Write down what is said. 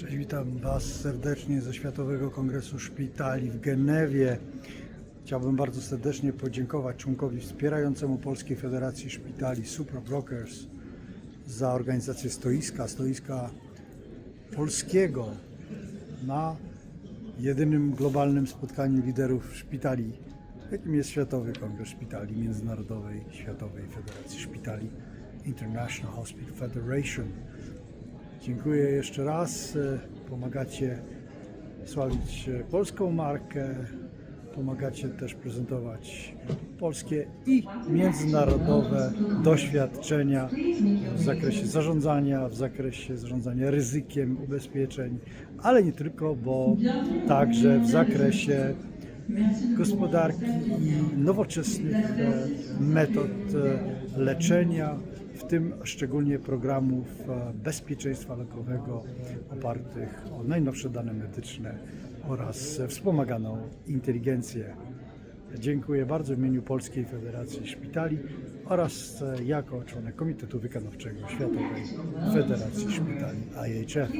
Cześć, witam Was serdecznie ze Światowego Kongresu Szpitali w Genewie. Chciałbym bardzo serdecznie podziękować członkowi wspierającemu Polskiej Federacji Szpitali Supra Brokers za organizację stoiska, stoiska polskiego na jedynym globalnym spotkaniu liderów szpitali, jakim jest Światowy Kongres Szpitali Międzynarodowej Światowej Federacji Szpitali International Hospital Federation. Dziękuję jeszcze raz. E, Pomagacie sławić e, polską markę, pomagacie też prezentować polskie i międzynarodowe doświadczenia w zakresie zarządzania, w zakresie zarządzania ryzykiem ubezpieczeń, ale nie tylko, bo także w zakresie gospodarki i nowoczesnych e, metod leczenia, w tym szczególnie programów e, bezpieczeństwa lekowego opartych o najnowsze dane medyczne oraz wspomaganą inteligencję. Dziękuję bardzo w imieniu Polskiej Federacji Szpitali oraz e, jako członek Komitetu Wykonawczego Światowej Federacji Szpitali IHF.